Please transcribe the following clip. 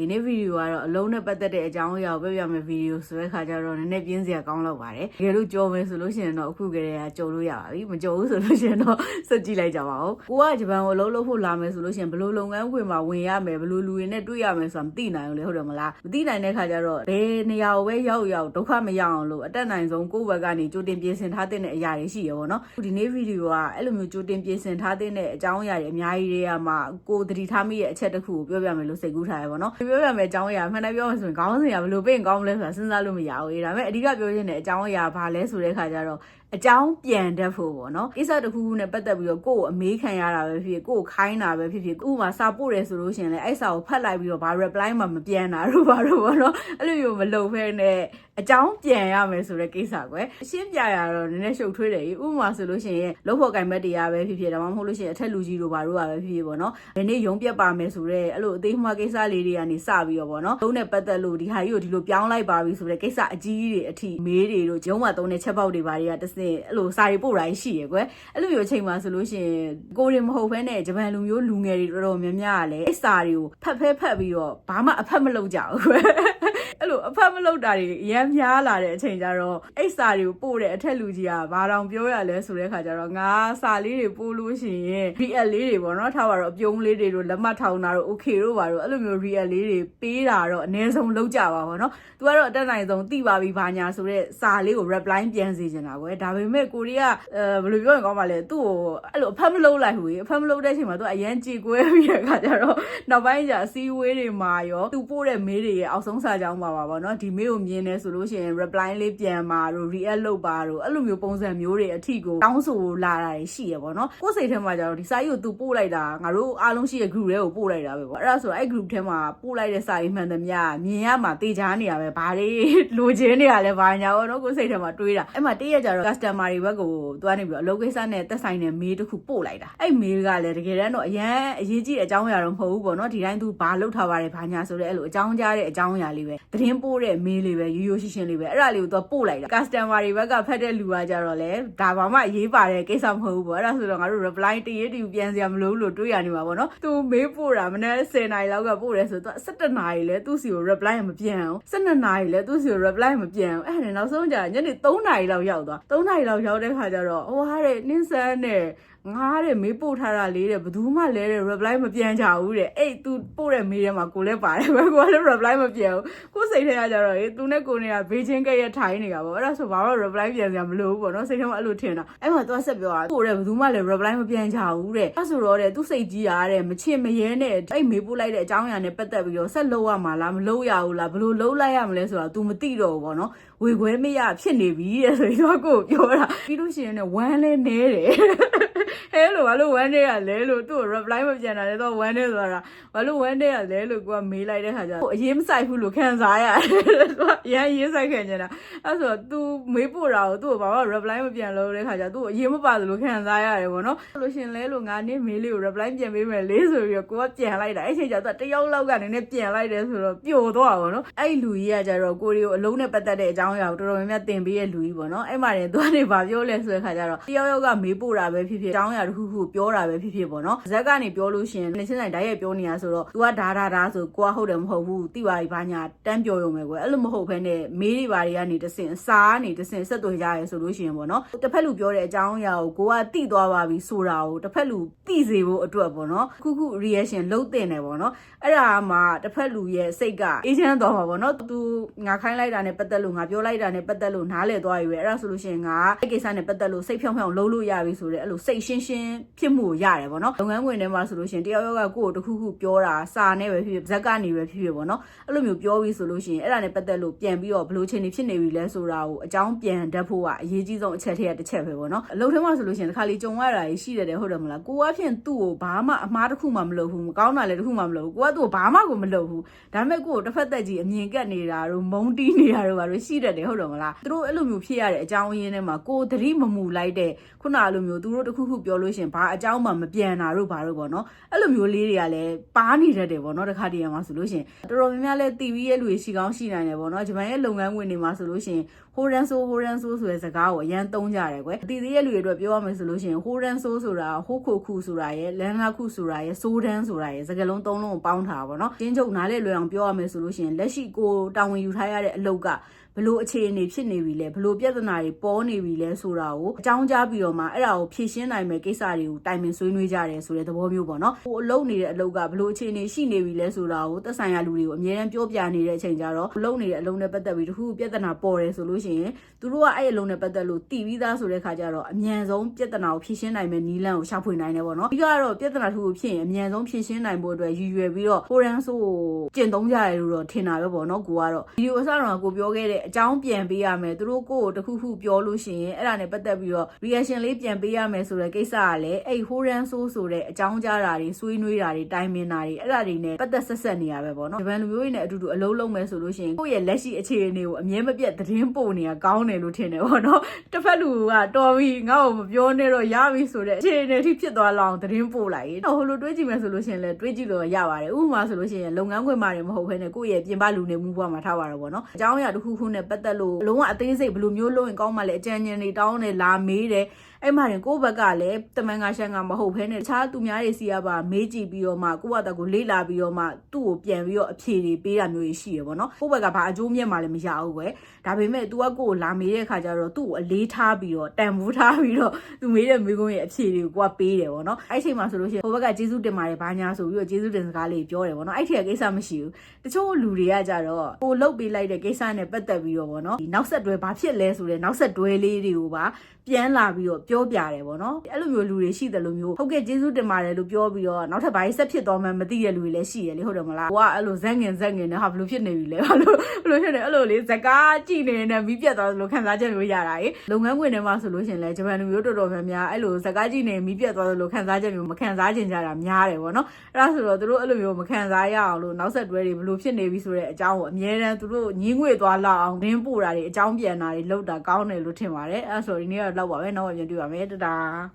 ဒီနေ့ဗီဒီယိုကတော့အလုံးနဲ့ပတ်သက်တဲ့အကြောင်းအရာကိုပြောပြမယ်ဗီဒီယိုဆိုတဲ့ခါကျတော့နည်းနည်းပြင်းစရာကောင်းတော့ပါတယ်တကယ်လို့ကြော်မယ်ဆိုလို့ရှိရင်တော့အခုကတည်းကကြော်လို့ရပါပြီမကြော်ဘူးဆိုလို့ရှိရင်တော့စက်ကြည့်လိုက်ကြပါဦးကိုကဂျပန်ကိုအလုံးလုံးဖို့လာမယ်ဆိုလို့ရှိရင်ဘယ်လိုလုပ်ငန်းဝင်မှာဝင်ရမယ်ဘယ်လိုလူတွေနဲ့တွေ့ရမယ်ဆိုတာမသိနိုင်ဘူးလေဟုတ်တယ်မလားမသိနိုင်တဲ့ခါကျတော့ဘယ်နေရာကိုပဲရောက်ရောက်ဒုက္ခမရောက်အောင်လို့အတက်နိုင်ဆုံးကိုယ့်ဘက်ကနေကြိုတင်ပြင်ဆင်ထားတဲ့အရာတွေရှိရပါတော့နော်ဒီနေ့ဗီဒီယိုကအဲ့လိုမျိုးကြိုတင်ပြင်ဆင်ထားတဲ့အကြောင်းအရာတွေအများကြီးတွေကမှကိုသတိထားမိရဲ့အချက်တစ်ခုကိုပြောပြမယ်လို့စိတ်ကူးထားရပါတော့ပြောပြမယ်အကြောင်းအရာမှန်တယ်ပြောမှဆိုရင်ခေါင်းစဉ်ကဘယ်လိုပြင်ကောင်းမလဲဆိုတာစဉ်းစားလို့မရဘူးဒါပေမဲ့အဓိကပြောချင်တဲ့အကြောင်းအရာဘာလဲဆိုတဲ့ခါကျတော့ အကြောင်းပြန်တတ်ဖို့ပေါ့နော်ကိစ္စတစ်ခုခုနဲ့ပတ်သက်ပြီးတော့ကိုယ့်ကိုအမေးခံရတာပဲဖြစ်ဖြစ်ကိုယ့်ကိုခိုင်းတာပဲဖြစ်ဖြစ်ဥပမာစာပို့တယ်ဆိုလို့ရှိရင်လည်းအဲ့စာကိုဖတ်လိုက်ပြီးတော့ဘာ reply မှမပြန်တာတို့ဘာတို့ပေါ့နော်အဲ့လိုမျိုးမလုပ်ဖဲနဲ့အကြောင်းပြန်ရမယ်ဆိုတဲ့ကိစ္စကွယ်အရှင်းပြရတော့နည်းနည်းရှုပ်ထွေးတယ်ဥပမာဆိုလို့ရှိရင်လုပ်ဖို့ကင်မက်တရားပဲဖြစ်ဖြစ်ဒါမှမဟုတ်လို့ရှိရင်အထက်လူကြီးတို့ဘာတို့ပါပဲဖြစ်ဖြစ်ပေါ့နော်ဒီနေ့ရုံးပြတ်ပါမယ်ဆိုတော့အဲ့လိုအသေးမှကိစ္စလေးတွေကနေစပြီးတော့ပေါ့နော်လုံးနဲ့ပတ်သက်လို့ဒီဟာကြီးကိုဒီလိုပြောင်းလိုက်ပါပြီဆိုတဲ့ကိစ္စအကြီးတွေအထိမေးတွေတို့ရုံးမှာသုံးတဲ့ချက်ပေါက်တွေဘာတွေကတစ်စင်အဲ့လိုစာရီပို့တာရှိရယ်ကွယ်အဲ့လိုမျိုးအချိန်မှာဆိုလို့ရှိရင်ကိုရီမဟုတ်ဘဲနဲ့ဂျပန်လူမျိုးလူငယ်တွေတော်တော်များများကလည်းအဲ့စာတွေကိုဖတ်ဖဲဖတ်ပြီးတော့ဘာမှအဖတ်မလုပ်ကြဘူးကွယ် အဲ့လိုအဖတ်မလုပ်တာတွေအများများလာတဲ့အချိန်ကျတော့အဲ့စာတွေကိုပို့တဲ့အထက်လူကြီးကဘာတောင်ပြောရလဲဆိုတဲ့ခါကျတော့ငါစာလေးတွေပို့လို့ရှိရင် real လေးတွေပေါ့နော်ထားပါတော့အပြုံးလေးတွေတို့လက်မှတ်ထောင်တာတို့ okay တို့ပါတော့အဲ့လိုမျိုး real လေးတွေပေးတာတော့အနည်းဆုံးလုပ်ကြပါပေါ့နော်သူကတော့အတက်နိုင်ဆုံးသိပါပြီဘာညာဆိုတဲ့စာလေးကို reply ပြန်စီချင်တာကွယ်ဒါပေမဲ့ကိုရီးယားအဲဘယ်လိုပြောရင်ကောင်းပါလဲသူ့ကိုအဲ့လိုအဖတ်မလုပ်လိုက်ဘူးအဖတ်မလုပ်တဲ့အချိန်မှာသူကအရန်ကြေကွဲပြီးတဲ့ခါကျတော့နောက်ပိုင်းကျအစည်းအဝေးတွေမှာရောသူပို့တဲ့မေးတွေရဲ့အောက်ဆုံးစာကြောင်းပါပါပေါ့နော်ဒီမေးကိုမြင်နေဆိုလို့ရှိရင် reply လေးပြန်มาတို့ react လုပ်ပါတို့အဲ့လိုမျိုးပုံစံမျိုးတွေအထီကိုတောင်းဆိုလာတာရှိရပေါ့နော်ကိုယ်စိတ်ထဲမှာကျတော့ဒီစာကြီးကိုသူပို့လိုက်တာငါတို့အားလုံးရှိတဲ့ group တွေကိုပို့လိုက်တာပဲပေါ့အဲ့ဒါဆိုအဲ့ group ထဲမှာပို့လိုက်တဲ့စာကြီးမှန်သမျှမြင်ရမှာတေချာနေရပဲဘာတွေလိုချင်နေရလဲဘာညာပေါ့နော်ကိုယ်စိတ်ထဲမှာတွေးတာအဲ့မှာတည့်ရကြတော့ customer တွေဘက်ကိုသွားနေပြီးတော့အလုပ်ကိစ္စနဲ့သက်ဆိုင်တဲ့ mail တစ်ခုပို့လိုက်တာအဲ့ mail ကလည်းတကယ်တမ်းတော့အရန်အရေးကြီးတဲ့အကြောင်းအရာတော့မဟုတ်ဘူးပေါ့နော်ဒီတိုင်းသူဘာလုပ်ထားပါတယ်ဘာညာဆိုတဲ့အဲ့လိုအကြောင်းကြားတဲ့အကြောင်းအရာလေးပဲသတင်းပို့တဲ့ mail လေးပဲရိုးရိုးရှင်းရှင်းလေးပဲအဲ့ဒါလေးကိုသူပို့လိုက်တာ customer တွေဘက်ကဖတ်တဲ့လူကကြတော့လေဒါဘာမှအရေးပါတဲ့ကိစ္စမဟုတ်ဘူးပေါ့အဲ့ဒါဆိုတော့ငါတို့ reply တရေတူပြန်စရာမလိုဘူးလို့တွေးရနေမှာပေါ့နော်သူ mail ပို့တာမနေ့10နာရီလောက်ကပို့တယ်ဆိုတော့17နာရီလဲသူ့စီကို reply မပြန်အောင်12နာရီလဲသူ့စီကို reply မပြန်အောင်အဲ့ဒါနဲ့နောက်ဆုံးကျညနေ3နာရီလောက်ရောက်သွား3နာရီလောက်ရောက်တဲ့ခါကျတော့ဟိုဟာတဲ့နင်းဆန်းနဲ့ ငါတဲ့မေးပို့ထားတာလေးတဲ့ဘယ်သူမှလဲတဲ့ reply မပြန်ကြဘူးတဲ့အဲ့ तू ပို့တဲ့မေးထဲမှာကိုလည်းပါတယ်ဘယ်ကိုလည်း reply မပြန်ဘူးကိုစိတ်ထဲကကြတော့လေ तू နဲ့ကိုနေကဘေးချင်းကဲ့ရဲ့ထိုင်းနေတာပေါ့အဲ့ဒါဆိုဘာမှ reply ပြန်စရာမလိုဘူးပေါ့နော်စိတ်ထဲမှာအဲ့လိုထင်တာအဲ့မှာ तू ဆက်ပြောတာပို့တဲ့ဘယ်သူမှလည်း reply မပြန်ကြဘူးတဲ့အဲ့ဆိုတော့တဲ့ तू စိတ်ကြီးရတဲ့မချစ်မရဲနဲ့အဲ့မေးပို့လိုက်တဲ့အကြောင်းအရာနဲ့ပတ်သက်ပြီးတော့ဆက်လုပ်ရမှာလားမလုပ်ရဘူးလားဘယ်လိုလုပ်လိုက်ရမလဲဆိုတာ तू မသိတော့ဘူးပေါ့နော်ဝေခွဲမရဖြစ်နေပြီတဲ့ဆိုပြီးတော့ကိုပြောတာပြီးလို့ရှိရင်လည်းဝမ်းလဲနေတယ် ဟဲလို့ဘာလို့ဝမ်းနေရလဲလို့သူ့ကို reply မပြန်တာလေတော့ဝမ်းနေဆိုတာဘာလို့ဝမ်းနေရလဲလို့ကိုကမေးလိုက်တဲ့ခါကျတော့အရေးမဆိုင်ဘူးလို့ခံစားရတယ်သူကအရင်ရေးဆိုင်ခံနေတာအဲ့ဆိုတော့ तू မေးပို့တာကိုသူ့ကိုဘာမှ reply မပြန်လို့တဲ့ခါကျတော့သူ့အရေးမပါသလိုခံစားရတယ်ပေါ့နော်အဲ့လို့ရှင်လဲလို့ငါနေမေးလေးကို reply ပြန်ပေးမယ်လေးဆိုပြီးတော့ကိုကပြန်လိုက်တာအဲ့ချိန်ကျတော့တယောက်လောက်ကနည်းနည်းပြန်လိုက်တယ်ဆိုတော့ပျော်သွားပါတော့အဲ့လူကြီးကကျတော့ကိုရီကိုအလုံးနဲ့ပတ်သက်တဲ့အကြောင်းအရာကိုတော်တော်များများတင်ပေးတဲ့လူကြီးပေါ့နော်အဲ့မှာနေသူကနေဘာပြောလဲဆိုတဲ့ခါကျတော့တယောက်ယောက်ကမေးပို့တာပဲဖြစ်ဖြစ်အကြောင်းအရာတစ်ခုခုပြောတာပဲဖြစ်ဖြစ်ပေါ့နော်ဇက်ကနေပြောလို့ရှိရင်နေချင်းဆိုင်ဓာတ်ရိုက်ပြောနေတာဆိုတော့ तू ကဒါဒါဒါဆိုကိုကဟုတ်တယ်မဟုတ်ဘူးတိပါပြီဘာညာတန်းပြောရုံပဲကွယ်အဲ့လိုမဟုတ်ဘဲနဲ့မေးတွေဘာတွေကနေတဆင်အစာကနေတဆင်ဆက်သွယ်ကြရဲဆိုလို့ရှိရင်ပေါ့နော်တစ်ဖက်လူပြောတဲ့အကြောင်းအရာကိုကိုကတိသွားပါပြီဆိုတာကိုတစ်ဖက်လူတိစေဖို့အတွက်ပေါ့နော်ခုခု reaction လုပ်တင်တယ်ပေါ့နော်အဲ့ဒါမှတစ်ဖက်လူရဲ့စိတ်ကအေးချမ်းသွားမှာပေါ့နော် तू ငါခိုင်းလိုက်တာနဲ့ပတ်သက်လို့ငါပြောလိုက်တာနဲ့ပတ်သက်လို့နားလည်သွားပြီပဲအဲ့ဒါဆိုလို့ရှိရင်ငါအဲ့ကိစ္စနဲ့ပတ်သက်လို့စိတ်ဖြောင်းဖြောင်းလုံးလို့ရပြီဆိုတော့အဲ့လိုစိတ်ရှင်းရှင်းဖြစ်မှုကိုရတယ်ပေါ့နော်လုပ်ငန်းဝင်ထဲမှာဆိုလို့ရှိရင်တယောက်ယောက်ကကိုယ့်ကိုတခုခုပြောတာစာနဲ့ပဲဖြစ်ဖြစ်ဇက်ကနေပဲဖြစ်ဖြစ်ပေါ့နော်အဲ့လိုမျိုးပြောပြီးဆိုလို့ရှိရင်အဲ့ဒါနဲ့ပတ်သက်လို့ပြန်ပြီးတော့ဘလို့ချင်းနေဖြစ်နေပြီလဲဆိုတာကိုအကြောင်းပြန်တတ်ဖို့ကအရေးကြီးဆုံးအချက်ထက်တစ်ချက်ပဲပေါ့နော်အလုပ်ထဲမှာဆိုလို့ရှိရင်တစ်ခါလေကြုံရတာရှိတယ်တဲ့ဟုတ်တယ်မလားကိုကဖြင့်သူ့ကိုဘာမှအမှားတစ်ခုမှမလုပ်ဘူးမကောင်းတာလည်းတစ်ခုမှမလုပ်ဘူးကိုကသူ့ကိုဘာမှကိုမလုပ်ဘူးဒါပေမဲ့ကိုကိုတစ်ဖက်သက်ကြီးအမြင်ကက်နေတာတို့မုန်းတီးနေတာတို့ဘာလို့ရှိတတ်တယ်ဟုတ်တယ်မလားသူတို့အဲ့လိုမျိုးဖြစ်ရတဲ့အကြောင်းအရင်းထဲမှာကိုသတိမမူလိုက်တဲ့ခုနလိုမျိုးသူတို့တခုခုပြောလို့ရှရင်ဘာအကြောင်းမှမပြန်တာတို့ဘာတို့ပေါ့နော်အဲ့လိုမျိုးလေးတွေကလည်းပါနေတတ်တယ်ပေါ့နော်တခါတည်းရမှာဆိုလို့ရှရင်တော်တော်များများလဲတီဗီရဲ့လူတွေရှိကောင်းရှိနိုင်တယ်ပေါ့နော်ဂျပန်ရဲ့လုပ်ငန်းဝင်တွေမှာဆိုလို့ရှရင်ဟိုရန်ဆိုဟိုရန်ဆိုဆိုတဲ့စကားကိုအရန်သုံးကြတယ်ကွယ်တီဗီရဲ့လူတွေအတွက်ပြောရမယ်ဆိုလို့ရှရင်ဟိုရန်ဆိုဆိုတာဟိုခိုခုဆိုတာရဲ့လန်လာခုဆိုတာရဲ့ဆိုဒန်ဆိုတာရဲ့စကားလုံးသုံးလုံးကိုပေါင်းထားတာပေါ့နော်တင်းချုပ်နားလေလွယ်အောင်ပြောရမယ်ဆိုလို့ရှရင်လက်ရှိကိုတာဝန်ယူထားရတဲ့အလုပ်က ဘလို့အခြေအနေဖြစ်နေပြီလဲဘလို့ပြဿနာတွေပေါ်နေပြီလဲဆိုတာကိုအကြောင်းကြားပြီးတော့မှအဲ့ဒါကိုဖြေရှင်းနိုင်မယ့်ကိစ္စတွေကိုတိုင်ပင်ဆွေးနွေးကြတယ်ဆိုတဲ့သဘောမျိုးပေါ့နော်ဟိုအလုပ်နေတဲ့အလုပ်ကဘလို့အခြေအနေရှိနေပြီလဲဆိုတာကိုသက်ဆိုင်ရာလူတွေကိုအများအားပြောပြနေတဲ့အချိန်ကျတော့အလုပ်နေတဲ့အလုပ်နဲ့ပတ်သက်ပြီးတခုခုပြဿနာပေါ်တယ်ဆိုလို့ရှိရင်သူတို့ကအဲ့အလုပ်နဲ့ပတ်သက်လို့တည်ပြီးသားဆိုတဲ့ခါကျတော့အမြန်ဆုံးပြဿနာကိုဖြေရှင်းနိုင်မယ့်နည်းလမ်းကိုရှာဖွေနိုင်တယ်ပေါ့နော်ဒီကတော့ပြဿနာတစ်ခုခုဖြစ်ရင်အမြန်ဆုံးဖြေရှင်းနိုင်ဖို့အတွက်ရည်ရွယ်ပြီးတော့ဟိုရန်ဆိုကိုကျင့်သုံးကြတယ်လို့တော့ထင်တာပဲပေါ့နော်ကိုကတော့ဗီဒီယိုအစတော့ကိုပြောခဲ့တဲ့အကြောင်းပြန်ပေးရမယ်သူတို့ကိုယ်ကိုတစ်ခုခုပြောလို့ရှိရင်အဲ့ဒါနဲ့ပတ်သက်ပြီးတော့ reaction လေးပြန်ပေးရမယ်ဆိုတဲ့ကိစ္စကလည်းအဲ့ဟိုရန်ဆိုဆိုတဲ့အကြောင်းကြားတာတွေဆွေးနွေးတာတွေတိုင်ပင်တာတွေအဲ့ဒါတွေနဲ့ပတ်သက်ဆက်ဆက်နေရပဲပေါ့နော်ဂျပန်လူမျိုးတွေနဲ့အတူတူအလုံးလုံးမယ်ဆိုလို့ရှိရင်ကိုယ့်ရဲ့လက်ရှိအခြေအနေကိုအမြဲမပြတ်သတင်းပို့နေတာကောင်းတယ်လို့ထင်တယ်ပေါ့နော်တစ်ဖက်လူကတော်ပြီငါ့ကိုမပြောနဲ့တော့ရပြီဆိုတဲ့အခြေအနေထိဖြစ်သွားလောက်သတင်းပို့လိုက်ရင်တော့ဟိုလိုတွေးကြည့်မယ်ဆိုလို့ရှိရင်လည်းတွေးကြည့်လို့ရပါတယ်ဥပမာဆိုလို့ရှိရင်လုပ်ငန်းခွင်မှာတွေမဟုတ်ဘဲနဲ့ကိုယ့်ရဲ့ပြင်ပလူနေမှုဘဝမှာထားပါတော့ပေါ့နော်အကြောင်းအရာတစ်ခုခုနဲ့ပတ်သက်လို့အလုံးဝအသေးစိတ်ဘယ်လိုမျိုးလုပ်ရင်ကောင်းမှလဲအကြံဉာဏ်တွေတောင်းတယ်လာမေးတယ်အဲ့မှာရင်ကိုယ့်ဘက်ကလည်းတမန်ကရှန်ကမဟုတ်ဘဲနဲ့တခြားသူများတွေစီကပါမေးကြည့်ပြီးတော့မှကိုယ့်ဘာသာကိုလေ့လာပြီးတော့မှသူ့ကိုပြန်ပြီးတော့အဖြေတွေပေးတာမျိုးတွေရှိရပေါ့နော်ကိုယ့်ဘက်ကဘာအကျိုးမြတ်မှလည်းမရဘူးပဲဒါပေမဲ့ तू ကကိုယ့်ကိုလာမေးတဲ့ခါကျတော့သူ့ကိုအလေးထားပြီးတော့တန်ဖိုးထားပြီးတော့သူမေးတဲ့မိကုန်းရဲ့အဖြေတွေကိုကိုကပေးတယ်ပေါ့နော်အဲ့ချိန်မှာဆိုလို့ရှိရင်ဟိုဘက်ကကျေးဇူးတင်ပါတယ်ဘာညာဆိုပြီးတော့ကျေးဇူးတင်စကားလေးပြောတယ်ပေါ့နော်အဲ့ထက်ကကိစ္စမရှိဘူးတချို့လူတွေကကြတော့ကိုလုတ်ပေးလိုက်တဲ့ကိစ္စနဲ့ပတ်သက်ပြီးတော့ပေါ့နော်ဒီနောက်ဆက်တွဲဘာဖြစ်လဲဆိုတဲ့နောက်ဆက်တွဲလေးတွေကိုပါပြန်လာပြီးတော့ပြောပြတယ်ပေါ့နော်အဲ့လိုမျိုးလူတွေရှိတယ်လို့မျိုးဟုတ်ကဲ့ကျေးဇူးတင်ပါတယ်လို့ပြောပြီးတော့နောက်ထပ်ဘာကြီးဆက်ဖြစ်သွားမှန်းမသိတဲ့လူတွေလည်းရှိရလေဟုတ်တယ်မလားကိုကအဲ့လိုဇက်ငင်ဇက်ငင်နဲ့ဟာဘလို့ဖြစ်နေပြီလဲဘာလို့ဘလို့ဖြစ်နေအဲ့လိုလေဇကားကြည့်နေနေမီးပြတ်သွားသလိုခံစားချက်မျိုးရတာရေလုပ်ငန်းခွင်ထဲမှာဆိုလို့ရှင်လဲဂျပန်လူမျိုးတော်တော်များများအဲ့လိုဇကားကြည့်နေမီးပြတ်သွားသလိုခံစားချက်မျိုးမခံစားချင်ကြတာများတယ်ပေါ့နော်အဲ့ဒါဆိုတော့သူတို့အဲ့လိုမျိုးမခံစားရအောင်လို့နောက်ဆက်တွဲတွေဘလို့ဖြစ်နေပြီဆိုတဲ့အကြောင်းကိုအမြဲတမ်းသူတို့ညင်းငွေသွားလောက်အောင်ရင်းပို့တာတွေအကြောင်းပြန်တာတွေလောက်တာကောင်းတယ်လို့ထင်ပါတယ်အဲ့ဒါဆိုဒီနေ့ကတော့လောက်ပါပဲနောက်မှပြန်တွေ့ပါမယ်တတာ